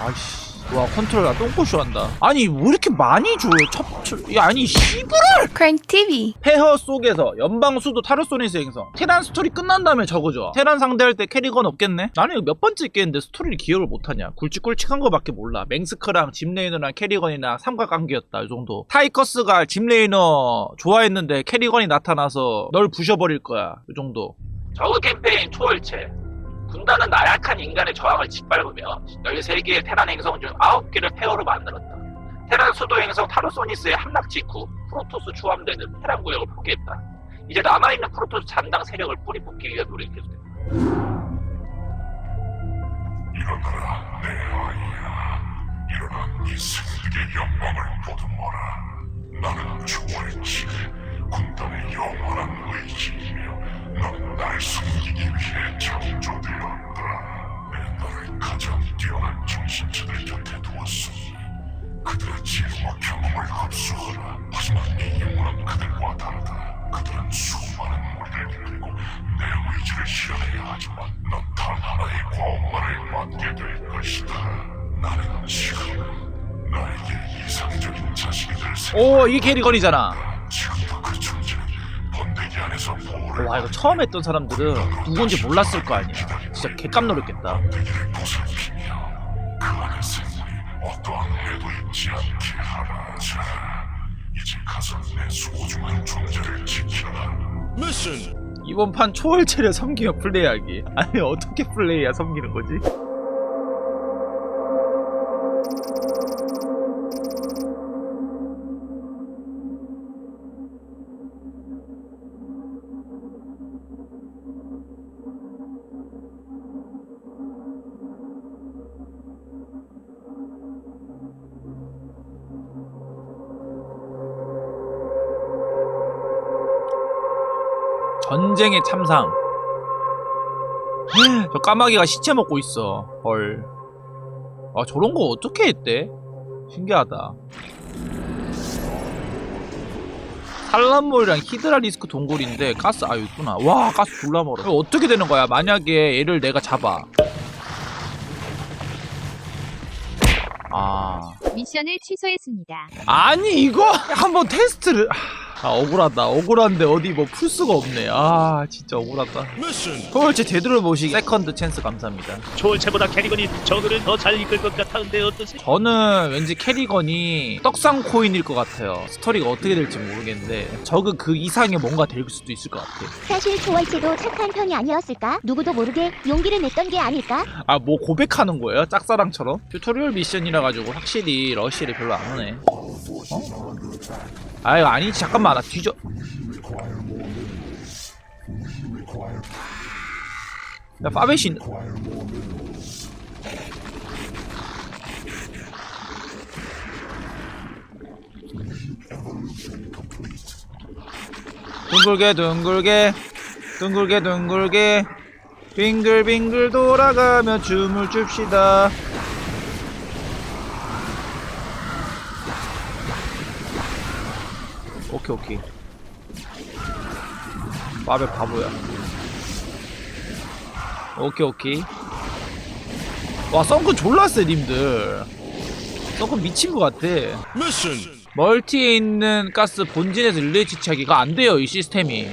아이씨. 와 컨트롤 나 똥꼬쇼 한다. 아니 왜 이렇게 많이 줘요? 첫, 첫, 야 아니 씨부를 Crank TV. 폐허 속에서 연방 수도 타르소니스 행성. 테란 스토리 끝난 다음에 적어줘. 테란 상대할 때 캐릭은 없겠네? 나는 이거 몇 번째 깼는데 스토리를 기억을 못하냐? 굵직굵직한 거밖에 몰라. 맹스크랑 짐레이너랑 캐리건이랑 삼각관계였다 이 정도. 타이커스가 짐레이너 좋아했는데 캐리건이 나타나서 널 부셔버릴 거야 이 정도. 저그 캠페인 초월체 군단은 나약한 인간의 저항을 짓밟으며 13개의 테란 행성 중 9개를 폐허로 만들었다. 테란 수도 행성 타르소니스의 함락 직후 프로토스 추함대는 테란 구역을 포기했다. 이제 남아있는 프로토스 잔당 세력을 뿌리 뽑기 위해 노력을 계속했다. 일어나라 내 아이야 일어나 네 생들의 영광을 보듬어라 나는 초월치 군단의 영원한 의지이며 오 이게 캐리건이잖아. 와 이거 처음 했던 사람들은 누군지 몰랐을 거 아니야. 진짜 개깜 놀랐겠다. 이번 판 초월체를 섬기며 플레이하기. 아니 어떻게 플레이야 섬기는 거지? 전쟁의 참상 저 까마귀가 시체 먹고 있어 헐 아, 저런 거 어떻게 했대? 신기하다. 산란몰이랑 히드라 리스크 동굴인데 가스 아 있구나. 와 가스 졸라 멀어. 이거 어떻게 되는 거야? 만약에 얘를 내가 잡아. 아 미션을 취소했습니다. 아니 이거 한번 테스트를 아 억울하다 억울한데 어디 뭐 풀 수가 없네 아 진짜 억울하다 초월체 제대로 모시기 세컨드 찬스 감사합니다 초월체보다 캐리건이 저그를 더 잘 이끌 것 같았는데 어떠세요? 저는 왠지 캐리건이 떡상 코인일 것 같아요. 스토리가 어떻게 될지 모르겠는데 저그 그 이상의 뭔가 될 수도 있을 것 같아. 사실 조월체도 착한 편이 아니었을까? 누구도 모르게 용기를 냈던 게 아닐까? 아 뭐 고백하는 거예요? 짝사랑처럼? 튜토리얼 미션이라 가지고 확실히 러쉬를 별로 안 하네. 어? 아 이거 아니지. 잠깐만 나 뒤져. 야 파벳이 있... 둥글게 둥글게. 둥글게 둥글게. 빙글빙글 돌아가며 춤을 춥시다 오케이 오케이. 빠베 바보야. 오케이 오케이. 와 썬크 졸라 세 님들. 썬크 미친 것 같아. 멀티에 있는 가스 본진에서 릴레이 지차기가 안 돼요 이 시스템이.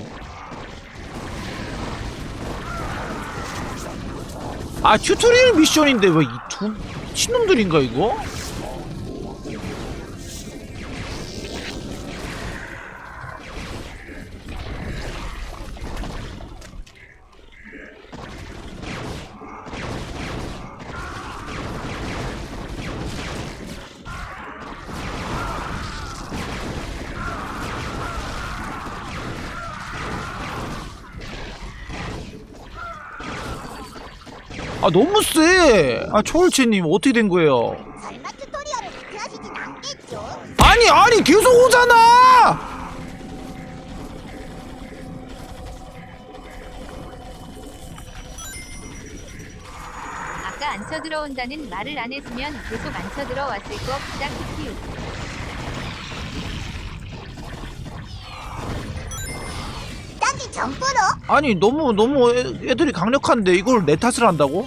아 튜토리얼 미션인데 왜 이 두 미친놈들인가 이거? 아 너무 세! 아 초월체님 어떻게 된 거예요? 설마 튜토리얼을 공개하시진 않겠죠? 아니 아니 계속 오잖아! 아까 안 쳐들어온다는 말을 안 했으면 계속 안 쳐들어왔을 거 키키 정프로? 아니 너무 너무 애, 애들이 강력한데 이걸 내 탓을 한다고?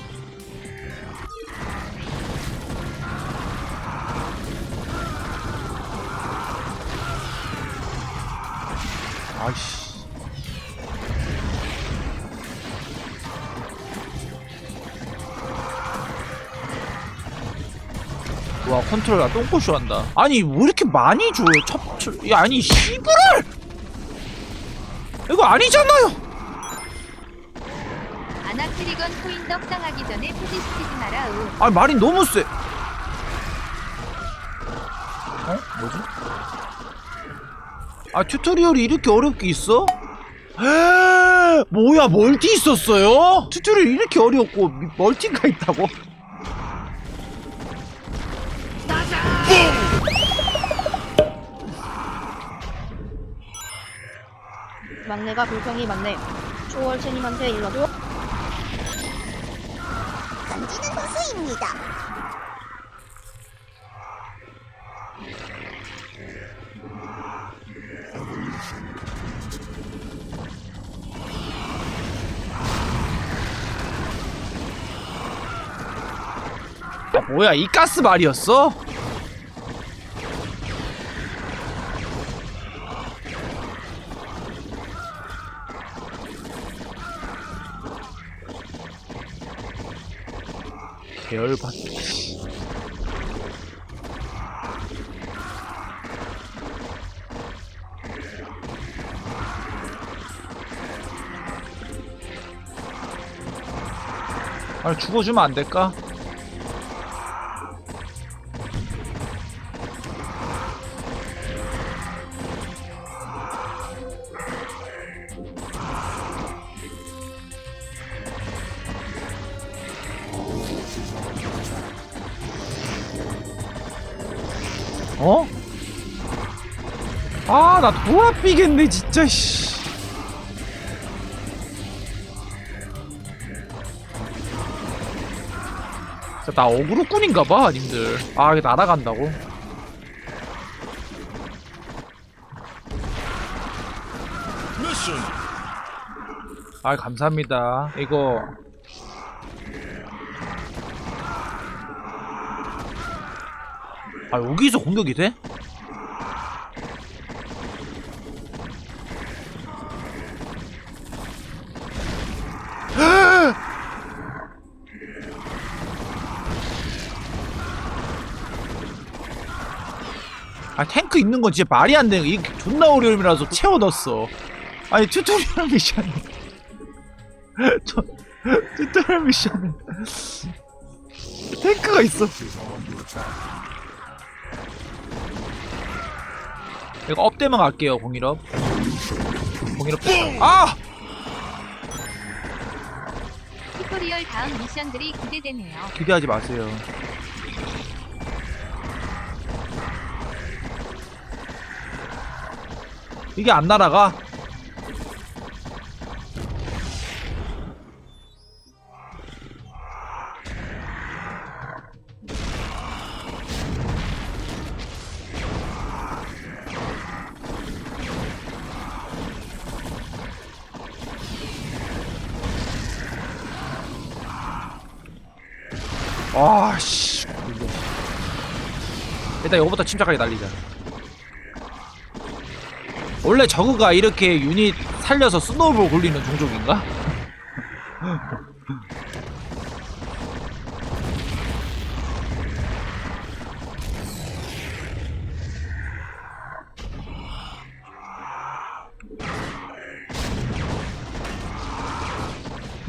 아씨. 와 컨트롤 나 똥꼬쇼 한다 아니 왜 이렇게 많이 줘요 첩, 아니 씨발 를 이거 아니잖아요 아나크리건 코인 떡상하기 전에 포지시키지 마라 으. 아 말이 너무 세. 어? 뭐지? 아 튜토리얼이 이렇게 어렵게 있어? 헤, 뭐야 멀티 있었어요? 튜토리얼 이렇게 어렵고 미- 멀티가 있다고? 막내가 불평이 많네. 초월체님한테 일러줘. 던지는 보수입니다. 아, 뭐야 이 가스 말이었어? 계열받기 아니 죽어주면 안 될까? 어? 아, 나 돌아삐겠네, 진짜, 씨. 진짜 나 어그로꾼인가봐, 님들. 아, 이게 날아간다고? 아, 감사합니다. 이거. 아, 여기서 공격이 돼? 아 탱크 있는 건 진짜 말이 안 되는 거. 이게 존나 어려움이라서 채워 넣었어. 아니 튜토리얼 미션이. 저 튜토리얼 미션은. 탱크가 있어 이거 업대만 갈게요 공일업 공일업 됐다 아! 튜토리얼 다음 미션들이 기대되네요. 기대하지 마세요 이게 안 날아가? 아씨 일단 이거부터 침착하게 날리자 원래 저그가 이렇게 유닛 살려서 스노우볼 굴리는 종족인가?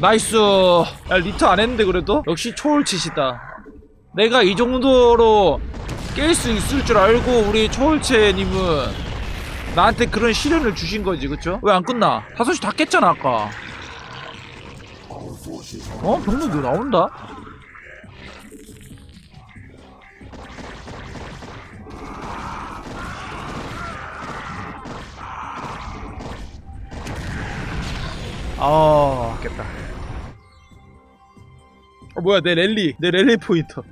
나이스 야 리터 안 했는데 그래도 역시 초월치시다 내가 이 정도로 깰 수 있을 줄 알고 우리 초월체님은 나한테 그런 시련을 주신 거지 그쵸? 왜 안 끝나? 다섯 시다 깼잖아 아까 어? 병력 왜 나온다? 아 깼다 어 뭐야 내 랠리 내 랠리 포인터